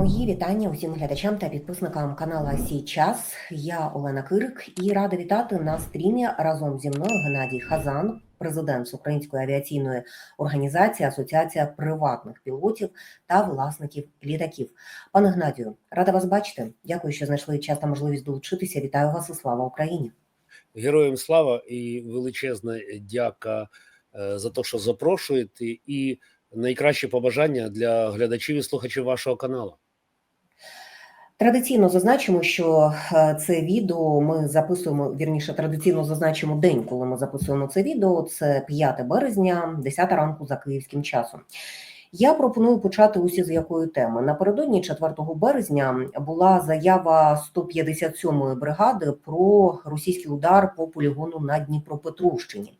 Мої вітання усім глядачам та підписникам канала Сій час. Я Олена Кирик і рада вітати на стрімі разом зі мною Геннадій Хазан, президент з Української авіаційної організації Асоціація приватних пілотів та власників літаків. Пане Геннадію, рада вас бачити. Дякую, що знайшли час та можливість долучитися. Вітаю вас і слава Україні. Героям слава і величезна дяка е, за те, що запрошуєте, і найкраще побажання для глядачів і слухачів вашого каналу. Традиційно зазначимо, що е, це відео ми записуємо вірніше. Традиційно зазначимо день, коли ми записуємо це відео. Це 5 березня, 10 ранку за київським часом. Я пропоную почати усі з якої теми. Напередодні 4 березня була заява 157-ї бригади про російський удар по полігону на Дніпропетровщині.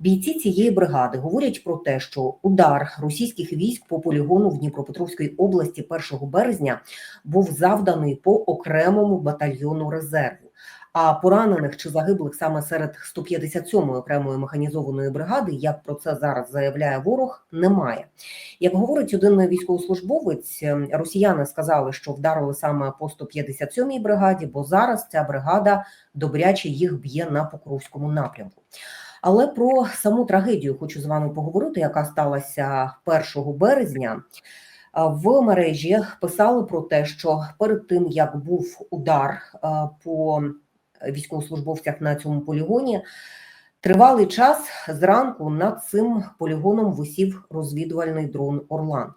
Бійці цієї бригади говорять про те, що удар російських військ по полігону в Дніпропетровській області 1 березня був завданий по окремому батальйону резерву. А поранених чи загиблих саме серед 157-ї окремої механізованої бригади, як про це зараз заявляє ворог, немає. Як говорить один військовослужбовець, росіяни сказали, що вдарили саме по 157-й бригаді, бо зараз ця бригада добряче їх б'є на Покровському напрямку. Але про саму трагедію хочу з вами поговорити, яка сталася 1 березня. В мережі писали про те, що перед тим як був удар по військовослужбовцях на цьому полігоні, тривалий час зранку над цим полігоном висів розвідувальний дрон Орлан.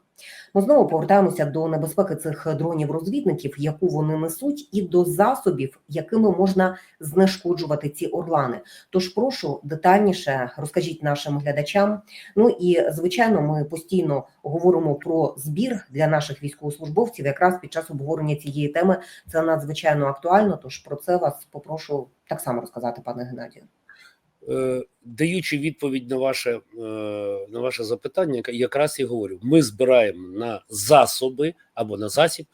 Ми знову повертаємося до небезпеки цих дронів-розвідників, яку вони несуть, і до засобів, якими можна знешкоджувати ці орлани. Тож прошу детальніше розкажіть нашим глядачам. Ну і звичайно, ми постійно говоримо про збір для наших військовослужбовців. Якраз під час обговорення цієї теми це надзвичайно актуально. Тож про це вас попрошу так само розказати, пане Геннадію. Е, даючи відповідь на ваше е, на ваше запитання, якраз і говорю: ми збираємо на засоби або на засіб,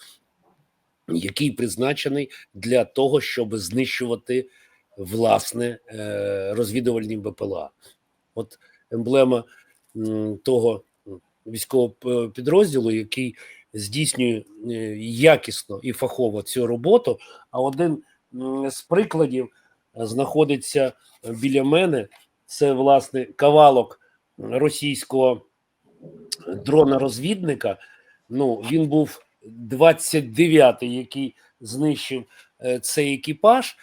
який призначений для того, щоб знищувати власне е, розвідувальні БПЛА. От емблема того військового підрозділу, який здійснює якісно і фахово цю роботу. А один з прикладів знаходиться біля мене. Це власне кавалок російського дрона-розвідника. Ну він був 29-й, який знищив е, цей екіпаж.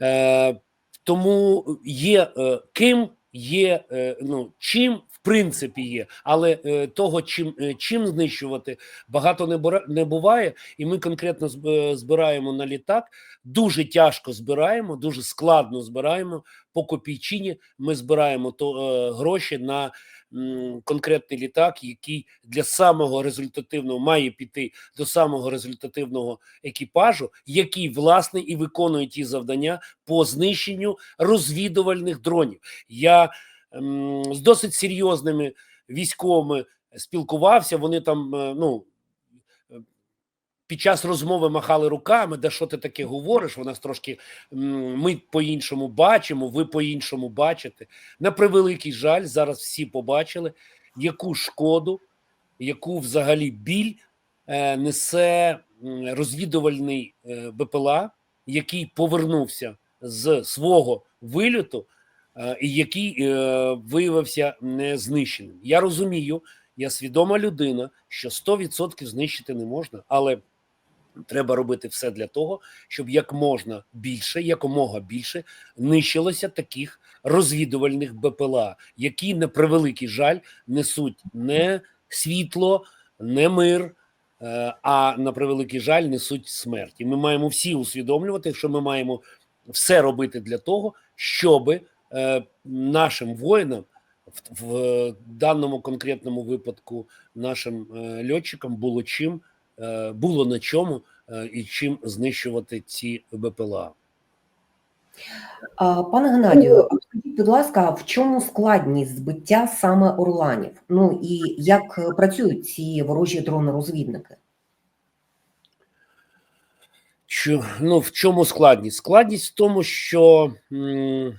Е, Тому є е, ким, є ну чим принципі є, але е, того, чим е, чим знищувати, багато не бора, не буває, і ми конкретно збираємо на літак. Дуже тяжко збираємо, дуже складно збираємо по копійчині. Ми збираємо то е, гроші на м, конкретний літак, який для самого результативного має піти до самого результативного екіпажу, який власне і виконує ті завдання по знищенню розвідувальних дронів. Я з досить серйозними військовими спілкувався. Вони там ну під час розмови махали руками, де що ти таке говориш? Вона трошки ми по-іншому бачимо, ви по-іншому бачите. На превеликий жаль, зараз всі побачили, яку шкоду, яку взагалі біль е, несе розвідувальний е, БПЛА, який повернувся з свого вильоту, е, який е, виявився незнищеним. Я розумію, я свідома людина, що 100% знищити не можна, але Треба робити все для того, щоб як можна більше, якомога більше нищилося таких розвідувальних БПЛА, які на превеликий жаль несуть не світло, не мир, е, а на превеликий жаль несуть смерть. І ми маємо всі усвідомлювати, що ми маємо все робити для того, щоб е, нашим воїнам. В даному конкретному випадку нашим е, льотчикам було чим Е, було на чому е, і чим знищувати ці БПЛА. Пане Геннадію, скажіть, будь ласка, в чому складність збиття саме орланів? Ну і як працюють ці ворожі дрони-розвідники? Ну, В чому складність? Складність в тому, що м,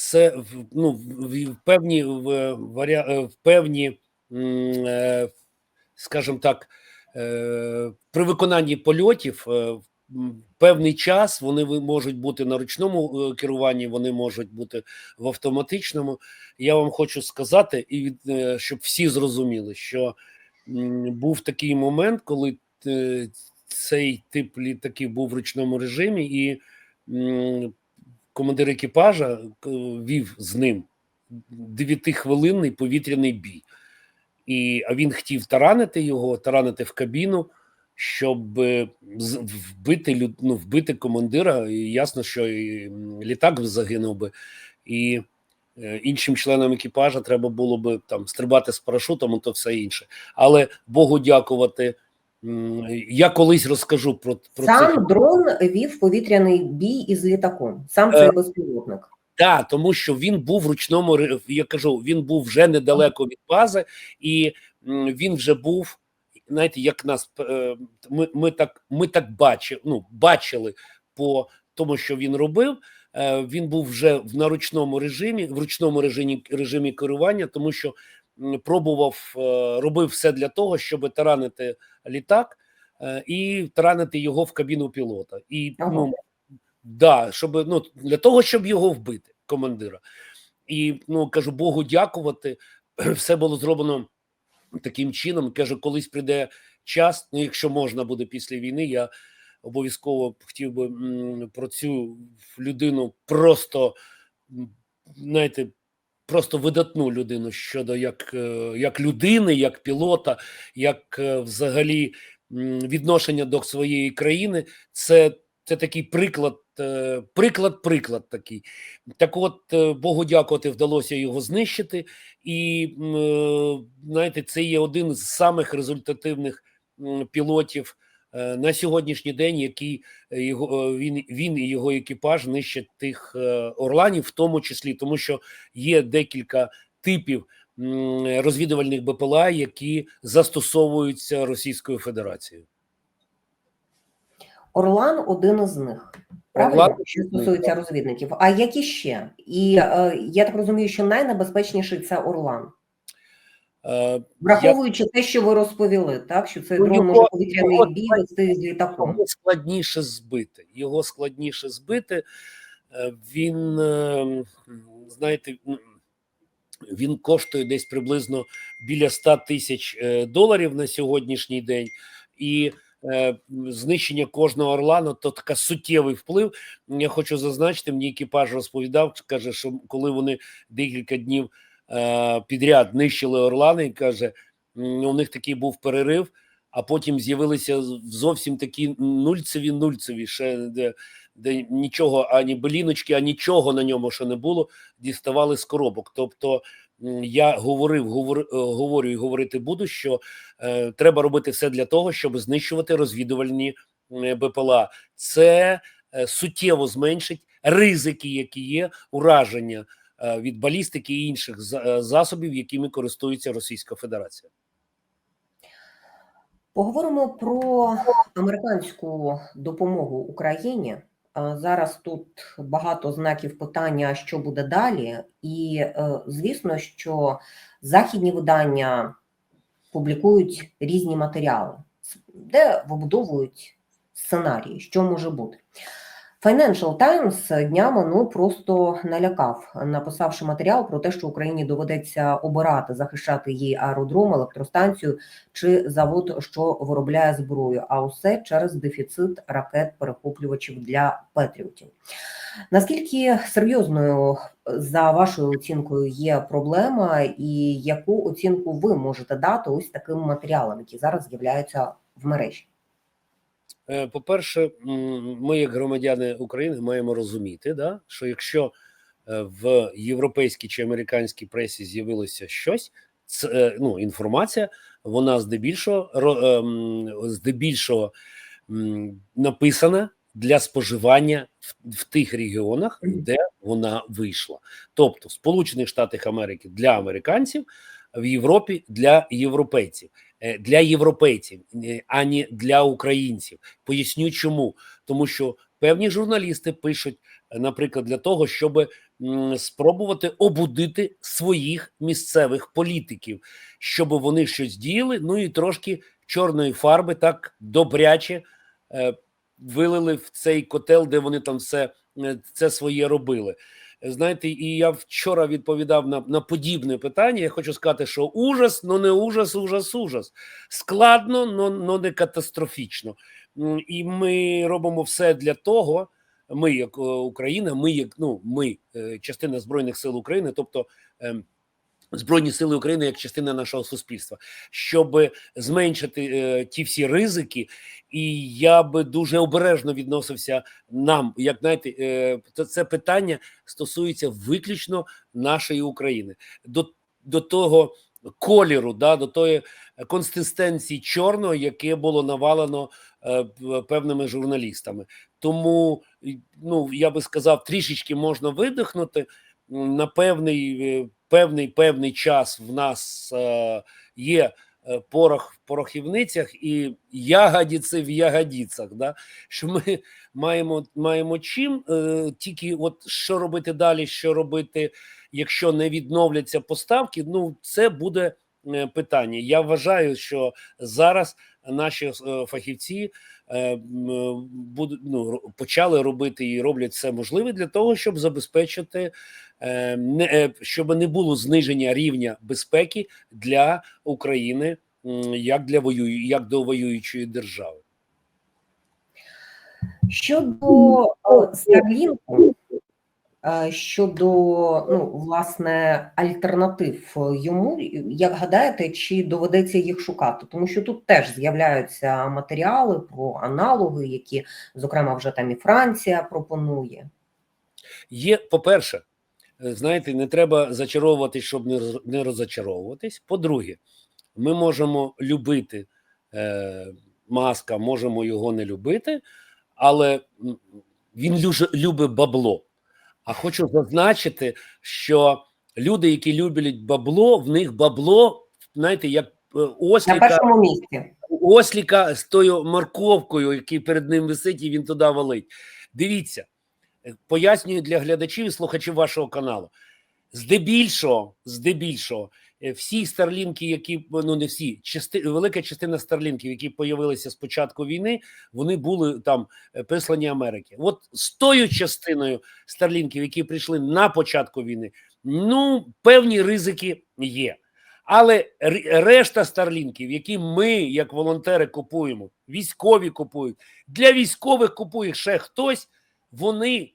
це ну, в певні в, в, в певні, м, скажімо так, е, при виконанні польотів е, м, певний час вони можуть бути на ручному е, керуванні, вони можуть бути в автоматичному. Я вам хочу сказати, і е, щоб всі зрозуміли, що був такий момент, коли е, цей тип літаків був в ручному режимі, і командир екіпажа е, вів з ним дев'ятихвилинний повітряний бій. І, а він хотів таранити його, таранити в кабіну, щоб е, вбити, ну, вбити командира. І ясно, що і літак загинув би. І е, іншим членам екіпажа треба було би там стрибати з парашутом, і то все інше. Але Богу дякувати. Я колись розкажу про, про це. Сам дрон вів повітряний бій із літаком. Сам Е, безпілотник. Так, тому що він був в ручному я кажу, він був вже недалеко від бази, і він вже був. Знаєте, як нас е, ми, ми так ми так бачили, ну бачили по тому, що він робив. Е, Він був вже в на ручному режимі, в ручному режимі режимі керування, тому що пробував е, робив все для того, щоб таранити літак е, і таранити його в кабіну пілота. І Ага. ну Да, щоб ну для того, щоб його вбити, командира. І ну кажу, Богу дякувати. Все було зроблено таким чином. Кажу, колись прийде час. Ну, якщо можна буде після війни, я обов'язково хотів би про цю людину просто знаєте, просто видатну людину щодо як, е, як людини, як пілота, як е, взагалі відношення до своєї країни. Це, це такий приклад, е, приклад, приклад такий. Так, от Богу дякувати, вдалося його знищити, і знаєте, це є один з самих результативних пілотів на сьогоднішній день, який е, його е, він, він і його екіпаж нищать тих е, орланів, в тому числі, тому що є декілька типів розвідувальних БПЛА, які застосовуються Російською Федерацією. Орлан один із них. Правильно, що стосується розвідників. А які ще? І е, я так розумію, що найнебезпечніший це Орлан. Е, Враховуючи те, що ви розповіли, так що цей Ну, дрон може повітряний бій вести з літаком. Його складніше збити. Його складніше збити. Е, Він, е, знаєте, він коштує десь приблизно біля 100 тисяч доларів на сьогоднішній день. І знищення кожного орлану то така суттєвий вплив. Я хочу зазначити, мені екіпаж розповідав, каже, що коли вони декілька днів підряд нищили орлани, і каже, у них такий був перерив, а потім з'явилися зовсім такі нульцеві, нульцеві, ще де, де нічого, ані беліночки, а нічого на ньому ще не було, діставали з коробок. Тобто я говорив, говорю, говорю і говорити буду, що е, треба робити все для того, щоб знищувати розвідувальні е, БПЛА. Це е, суттєво зменшить ризики, які є ураження е, від балістики і інших е, засобів, якими користується Російська Федерація. Поговоримо про американську допомогу Україні. Зараз тут багато знаків питання, що буде далі, і е, звісно, що західні видання публікують різні матеріали, де вибудовують сценарії, що може бути. Financial Times днями ну просто налякав, написавши матеріал про те, що Україні доведеться обирати, захищати її аеродром, електростанцію чи завод, що виробляє зброю, а усе через дефіцит ракет-перехоплювачів для патріотів. Наскільки серйозною за вашою оцінкою є проблема, і яку оцінку ви можете дати ось таким матеріалам, які зараз з'являються в мережі? Е, По-перше, ми, як громадяни України, маємо розуміти, да, що якщо е, в європейській чи американській пресі з'явилося щось, це е, ну, інформація, вона здебільшого ем, здебільшого написана для споживання в, в тих регіонах, де вона вийшла. Тобто, в Сполучених Штатах Америки для американців, в Європі для європейців. Е, Для європейців, е, а не для українців. Поясню, чому тому, що певні журналісти пишуть, е, наприклад, для того, щоб спробувати обудити своїх місцевих політиків, щоб вони щось діяли, ну і трошки чорної фарби, так добряче вилили в цей котел, де вони там все це своє робили. Знаєте, і я вчора відповідав на, на подібне питання. Я хочу сказати, що ужас, ну не ужас, ужас, ужас. Складно, но, но не катастрофічно. І ми робимо все для того. Ми, як е, Україна, ми як ну ми е, частина збройних сил України, тобто ем, Збройні сили України як частина нашого суспільства, щоб зменшити е, ті всі ризики, і я би дуже обережно відносився нам. Як знаєте, е, це питання стосується виключно нашої України, до, до того кольору, да, до тої консистенції чорного, яке було навалено е, певними журналістами. Тому ну я би сказав, трішечки можна видихнути на певний е, певний певний час. В нас е, є е, порох в порохівницях і ягодиці в ягодицях. Да? Що ми маємо маємо чим е, тільки от що робити далі, що робити, якщо не відновляться поставки. Ну це буде е, питання. Я вважаю, що зараз наші е, фахівці е, е, ну почали робити і роблять все можливе для того, щоб забезпечити е, не щоб не було зниження рівня безпеки для України, як для воюю, як до воюючої держави. Щодо Старлінку, щодо ну, власне альтернатив йому, як гадаєте, чи доведеться їх шукати? Тому що тут теж з'являються матеріали про аналоги, які, зокрема, вже там і Франція пропонує. Є, по-перше, е, знаєте, не треба зачаровуватись, щоб не, роз- розочаровуватись. По-друге, ми можемо любити е, маска, можемо його не любити, але він любить бабло. А хочу зазначити, що люди, які люблять бабло, в них бабло, знаєте, як осліка, На першому місці. осліка з тою морковкою, який перед ним висить, і він туди валить. Дивіться, е, пояснюю для глядачів і слухачів вашого каналу. Здебільшого, здебільшого, е, всі старлінки, які ну не всі, части, велика частина старлінків, які появилися з початку війни, вони були там е, прислані Америки. От з тою частиною старлінків, які прийшли на початку війни, ну певні ризики є. Але решта старлінків, які ми, як волонтери, купуємо, військові купують, для військових купує ще хтось, вони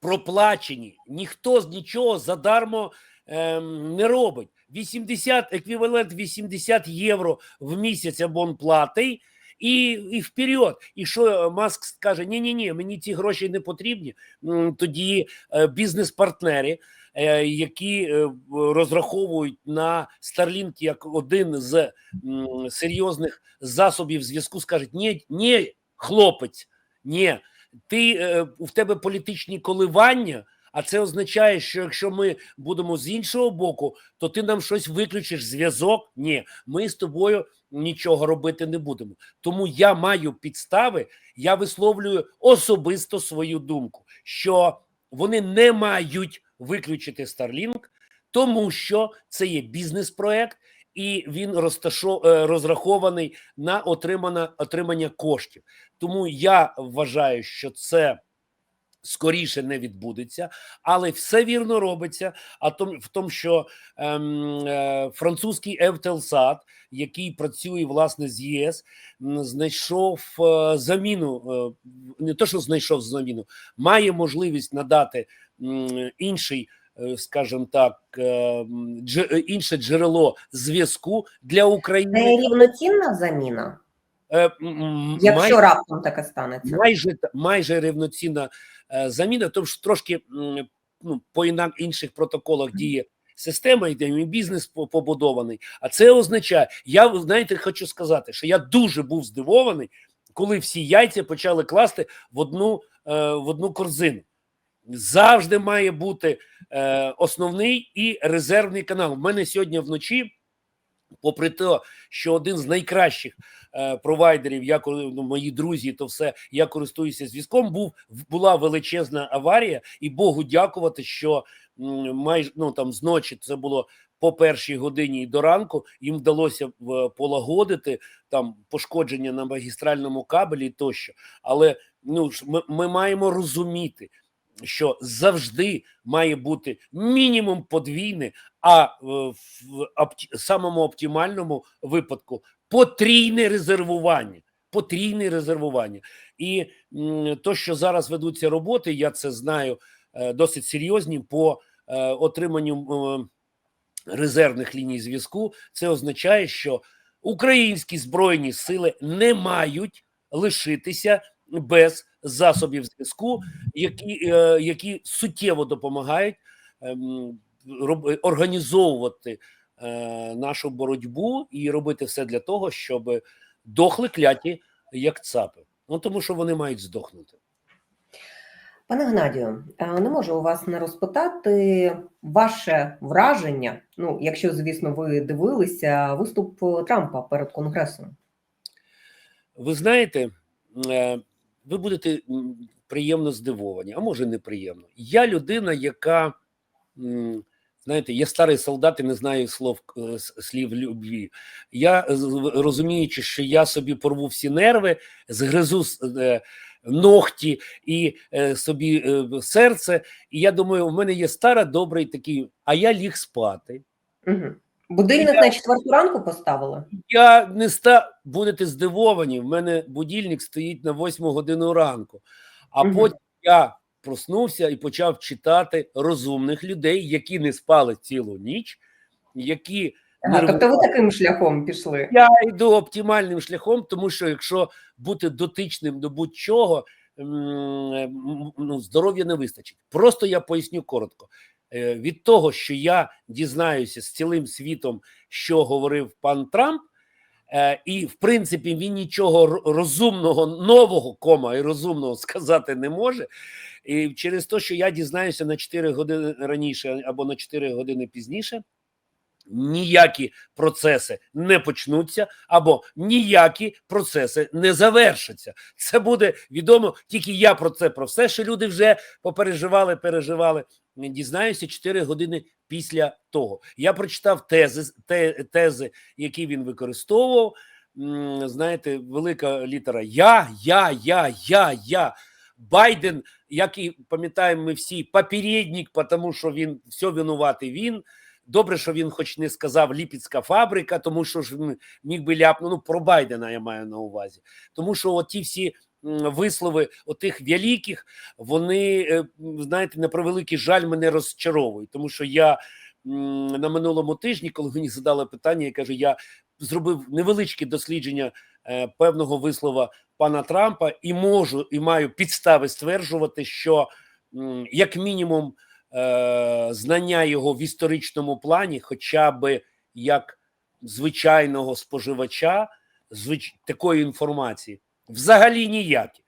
проплачені. Ніхто з нічого задармо не робить. 80, еквівалент 80 євро в місяць абонплати. І, і вперед. І що Маск скаже: ні, ні, ні, мені ці гроші не потрібні. Тоді е, бізнес-партнери, е, які е, розраховують на Starlink як один з серйозних засобів зв'язку, скажуть: ні, ні, хлопець, ні, ти е, в тебе політичні коливання. А це означає, що якщо ми будемо з іншого боку, то ти нам щось виключиш зв'язок. Ні, ми з тобою нічого робити не будемо. Тому я маю підстави, я висловлюю особисто свою думку, що вони не мають виключити Starlink, тому що це є бізнес-проект, і він е, розрахований на отримання коштів. Тому я вважаю, що це скоріше не відбудеться, але все вірно робиться. А том, в тому, що ем, е, французький Евтелсат, який працює власне з ЄС, знайшов е, заміну, е, не то, що знайшов заміну, має можливість надати м, інший. е, Скажімо так, е, е, інше джерело зв'язку для України. рівноцінна заміна, Е, якщо май- раптом таке станеться. майже майже рівноцінна е, заміна, тому що трошки ну, по інших протоколах діє система, і там і бізнес побудований. А це означає, я знаєте, хочу сказати, що я дуже був здивований, коли всі яйця почали класти в одну, е, в одну корзину. Завжди має бути е, основний і резервний канал. У мене сьогодні вночі, попри те, що один з найкращих е, провайдерів, я ну, мої друзі, то все я користуюся зв'язком. Був була величезна аварія, і Богу дякувати, що майже ну там зночі це було по першій годині і до ранку їм вдалося полагодити там пошкодження на магістральному кабелі тощо. Але ну ж ми, ми маємо розуміти, що завжди має бути мінімум подвійне, а е, в самому оптимальному випадку потрійне резервування. Потрійне резервування. І то, що зараз ведуться роботи, я це знаю е, досить серйозні по е, отриманню резервних ліній зв'язку. Це означає, що українські збройні сили не мають лишитися без засобів зв'язку, які, е, які суттєво допомагають ем, організовувати е, нашу боротьбу і робити все для того, щоб дохли кляті як цапи. Ну тому що вони мають здохнути. Пане Геннадію, е, не можу у вас не розпитати ваше враження. Ну, якщо, звісно, ви дивилися виступ Трампа перед Конгресом. Ви знаєте, ви будете приємно здивовані, а може неприємно. Я людина, яка знаєте, я старий солдат і не знаю слов е, слів любві. Я розуміючи, що я собі порву всі нерви, згризу е, ногті і е, собі е, серце. І я думаю, в мене є стара, добрий такий, а я ліг спати. Угу. Будильник на четверту ранку поставили? Я не ста будете здивовані. В мене будильник стоїть на 8 годину ранку, а Мгм. потім я проснувся і почав читати розумних людей, які не спали цілу ніч, які Ага, тобто ви таким шляхом пішли. я йду оптимальним шляхом, тому що якщо бути дотичним до будь-чого, ну, здоров'я не вистачить. Просто я поясню коротко. Е, Від того, що я дізнаюся з цілим світом, що говорив пан Трамп, е, і в принципі він нічого розумного, нового кома і розумного сказати не може. І через те, що я дізнаюся на 4 години раніше або на 4 години пізніше, ніякі процеси не почнуться, або ніякі процеси не завершаться. Це буде відомо тільки я про це, про все, що люди вже попереживали, переживали. Дізнаюся 4 години після того. Я прочитав тези, те, тези, які він використовував. Знаєте, велика літера Я, я, я, я, я. Байден, як і пам'ятаємо ми всі, попередник, тому що він все винуватий він. Добре, що він хоч не сказав Ліпецька фабрика, тому що ж міг би ляпнути, ну про Байдена я маю на увазі. Тому що оті всі вислови отих великих, вони, е, знаєте, на превеликий жаль мене розчаровують, тому що я на минулому тижні, коли мені задали питання, я кажу, я зробив невеличке дослідження е, певного вислова пана Трампа і можу і маю підстави стверджувати, що як мінімум знання його в історичному плані, хоча би як звичайного споживача звич... такої інформації, взагалі ніякі.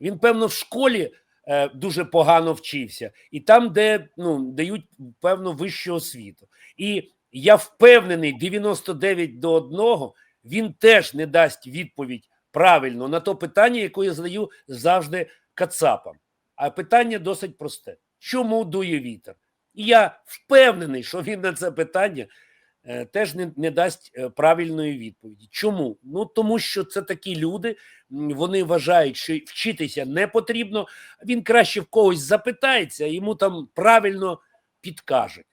Він, певно, в школі е, дуже погано вчився, і там, де ну, дають певно вищу освіту. І я впевнений, 99 до 1 він теж не дасть відповідь правильно на то питання, яке я задаю завжди кацапам. А питання досить просте: чому дує вітер? І я впевнений, що він на це питання е, теж не, не дасть е, правильної відповіді. Чому? Ну тому що це такі люди, вони вважають, що вчитися не потрібно. Він краще в когось запитається, йому там правильно підкажуть.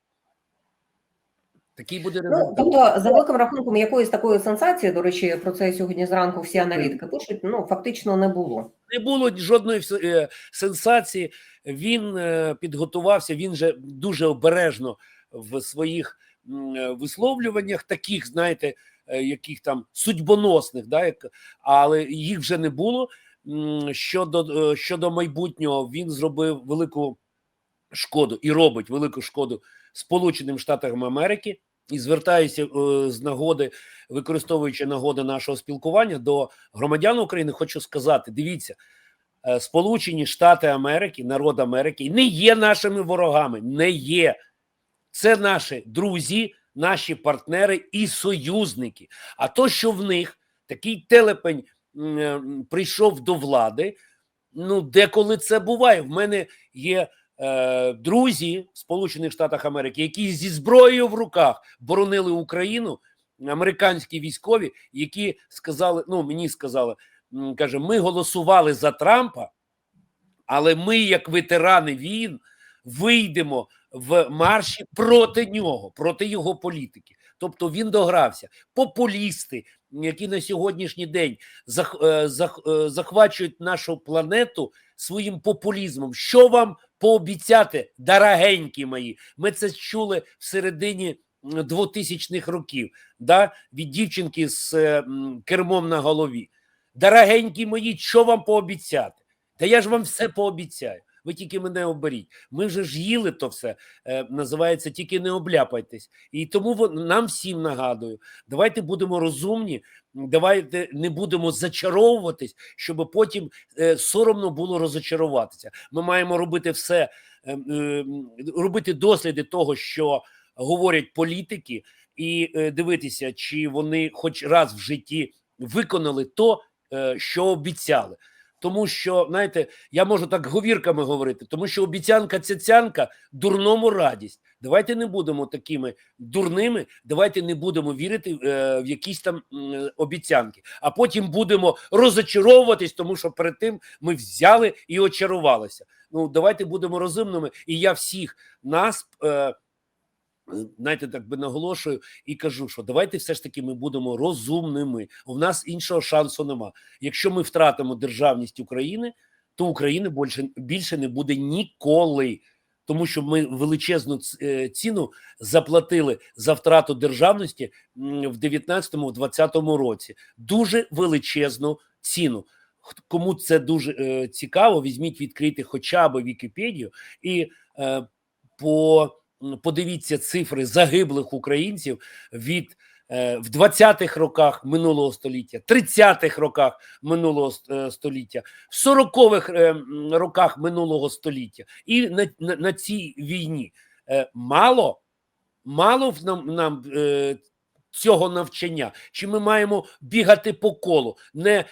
Такий буде Ну, тобто, за великим рахунком, якоїсь такої сенсації, до речі, про це сьогодні зранку всі аналітики пишуть, ну фактично не було. не було жодної е, сенсації. Він е, підготувався. Він же дуже обережно в своїх е, висловлюваннях, таких, знаєте, яких там судьбоносних, да, як, але їх вже не було. Щодо, щодо майбутнього, він зробив велику шкоду і робить велику шкоду Сполученим Штатам Америки. І звертаюся е, з нагоди, використовуючи нагоди нашого спілкування до громадян України, хочу сказати: дивіться, е, Сполучені Штати Америки, народ Америки не є нашими ворогами, не є. Це наші друзі, наші партнери і союзники. А то, що в них такий телепень е, прийшов до влади, ну деколи це буває. В мене є друзі в Сполучених Штатах Америки, які зі зброєю в руках боронили Україну, американські військові, які сказали: ну мені сказали, каже, ми голосували за Трампа, але ми, як ветерани війн, вийдемо в марші проти нього, проти його політики. Тобто він догрався. Популісти, які на сьогоднішній день е, е, захвачують нашу планету своїм популізмом. Що вам пообіцяти, дорогенькі мої? Ми це чули в середині 2000-х років, да? від дівчинки з е, кермом на голові. Дорогенькі мої, що вам пообіцяти? Та я ж вам все пообіцяю. Ви тільки мене оберіть. Ми вже ж їли то все. Е, називається тільки не обляпайтесь. І тому вон- нам всім нагадую: давайте будемо розумні, давайте не будемо зачаровуватись, щоб потім е, соромно було розочаруватися. Ми маємо робити все, е, е, робити досліди того, що говорять політики, і е, дивитися, чи вони хоч раз в житті виконали то, е, що обіцяли. Тому що, знаєте, я можу так говірками говорити, тому що обіцянка цяцянка дурному радість. Давайте не будемо такими дурними, давайте не будемо вірити е, в якісь там м, обіцянки, а потім будемо розочаровуватись, тому що перед тим ми взяли і очарувалися. Ну давайте будемо розумними, і я всіх нас. Е, Знаєте, так би наголошую і кажу, що давайте все ж таки ми будемо розумними. У нас іншого шансу нема. Якщо ми втратимо державність України, то України більше, більше не буде ніколи, тому що ми величезну е, ціну заплатили за втрату державності в 19-20 році. Дуже величезну ціну. Кому це дуже е, цікаво, візьміть відкрити хоча б Вікіпедію і е, по подивіться цифри загиблих українців від е, в 20-х роках минулого століття, 30-х роках минулого е, століття, в 40-х е, роках минулого століття, і на, на, на цій війні. Мало, мало нам, нам цього навчання, чи ми маємо бігати по колу, не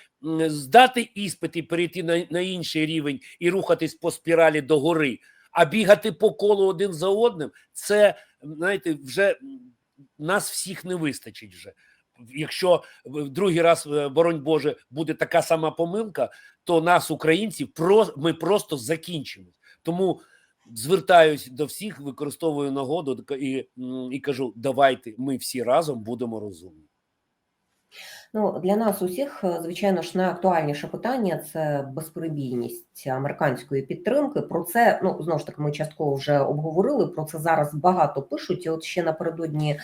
здати іспит і перейти на, на інший рівень і рухатись по спіралі догори, а бігати по колу один за одним, це знаєте, вже нас всіх не вистачить вже. Якщо другий раз, е, боронь Боже, буде така сама помилка, то нас, українців, про, ми просто закінчимо. Тому звертаюсь до всіх, використовую нагоду і, і кажу: давайте ми всі разом будемо розумні. Ну, для нас усіх, е, звичайно ж, найактуальніше питання це безперебійність американської підтримки. Про це ну знову ж таки ми частково вже обговорили. Про це зараз багато пишуть. І от ще напередодні е,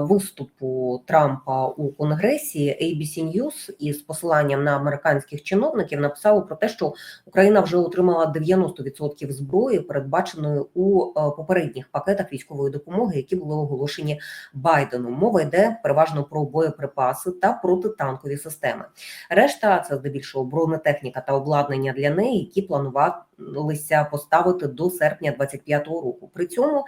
виступу Трампа у Конгресі ABC News із посиланням на американських чиновників написало про те, що Україна вже отримала 90% зброї, передбаченої у е, попередніх пакетах військової допомоги, які були оголошені Байденом. Мова йде переважно про боєприпаси та протитанкові системи. Решта це здебільшого бронетехніка та обладнання для неї, які планувалися поставити до серпня 25-го року. При цьому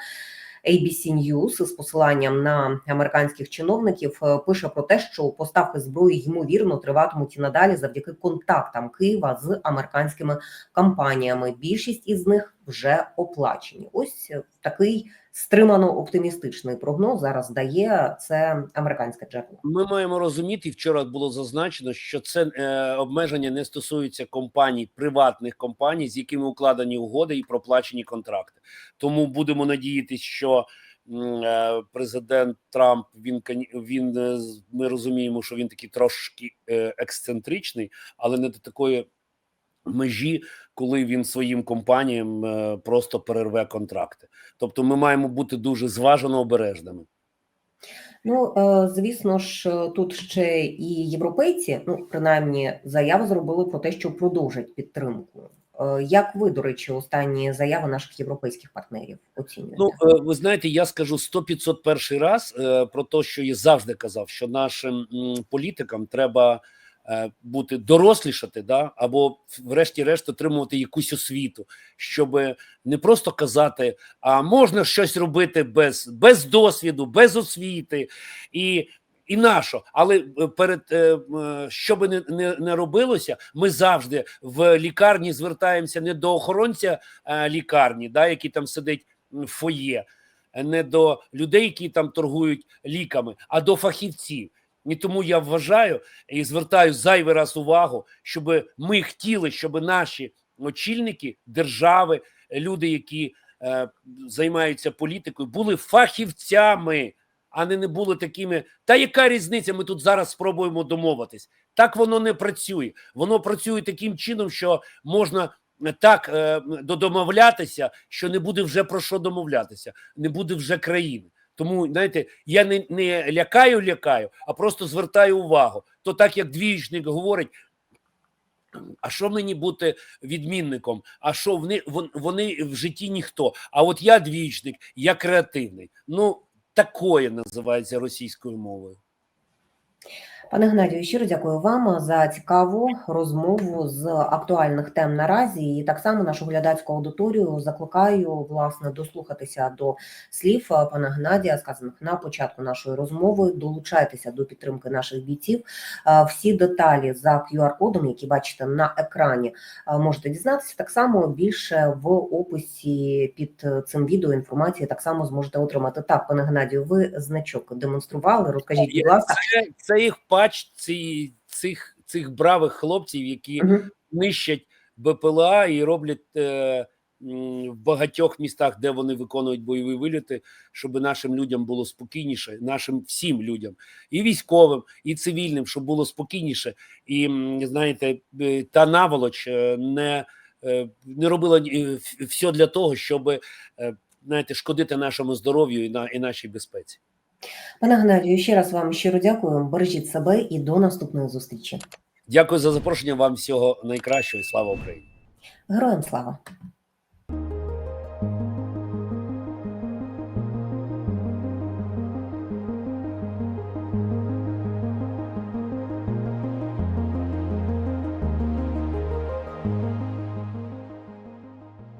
ABC News з посиланням на американських чиновників е, пише про те, що поставки зброї ймовірно триватимуть і надалі завдяки контактам Києва з американськими компаніями. Більшість із них вже оплачені. Ось такий стримано оптимістичний прогноз зараз дає це американське джерело. Ми маємо розуміти, вчора було зазначено, що це е, обмеження не стосується компаній, приватних компаній, з якими укладені угоди і проплачені контракти. Тому будемо надіятися, що е, президент Трамп він він е, ми розуміємо, що він такий трошки е, ексцентричний, але не до такої межі, коли він своїм компаніям е, просто перерве контракти. Тобто, ми маємо бути дуже зважено обережними. Ну е, звісно ж, е, тут ще і європейці, ну принаймні, заяву зробили про те, що продовжать підтримку. Як ви, до речі, останні заяви наших європейських партнерів оцінюєте? Ну, ви знаєте, я скажу 100-500 перший раз про те, що я завжди казав, що нашим політикам треба бути дорослішати, да, або врешті-решт отримувати якусь освіту, щоб не просто казати, а можна щось робити без, без досвіду, без освіти. І і нащо? Але е, перед е, що би не, не, не робилося, ми завжди в лікарні звертаємося не до охоронця е, лікарні, да, який там сидить в фоє, е, не до людей, які там торгують ліками, а до фахівців. І тому я вважаю і звертаю зайвий раз увагу, щоб ми хотіли, щоб наші очільники держави, люди, які е, займаються політикою, були фахівцями, а не, не були такими. Та яка різниця? Ми тут зараз спробуємо домовитись. Так воно не працює. Воно працює таким чином, що можна так е, додомовлятися, що не буде вже про що домовлятися, не буде вже країни. Тому знаєте, я не, не лякаю, лякаю, а просто звертаю увагу. То так як двічник говорить. А що мені бути відмінником? А що вони, вони в житті ніхто? А от я двічник, я креативний. Ну, такое називається російською мовою. Пане Геннадію, щиро дякую вам за цікаву розмову з актуальних тем наразі. І так само нашу глядацьку аудиторію закликаю власне дослухатися до слів е, пана Геннадія, сказаних на початку нашої розмови. Долучайтеся до підтримки наших бійців. Е, Всі деталі за QR-кодом, які бачите на екрані, е, можете дізнатися. Так само більше в описі під цим відео інформації так само зможете отримати. Так, пане Геннадію, ви значок демонстрували. Розкажіть, будь ласка. Це, це їх пач ці, цих, цих бравих хлопців, які Мгм. нищать БПЛА і роблять е, в багатьох містах, де вони виконують бойові виліти, щоб нашим людям було спокійніше, нашим всім людям, і військовим, і цивільним, щоб було спокійніше. І знаєте, е, та наволоч е, не, е, не робила все для того, щоб знаєте, шкодити нашому здоров'ю і, на, і нашій безпеці. Пане Геннадію, ще раз вам щиро дякую. Бережіть себе і до наступної зустрічі. Дякую за запрошення. Вам всього найкращого і слава Україні. Героям слава!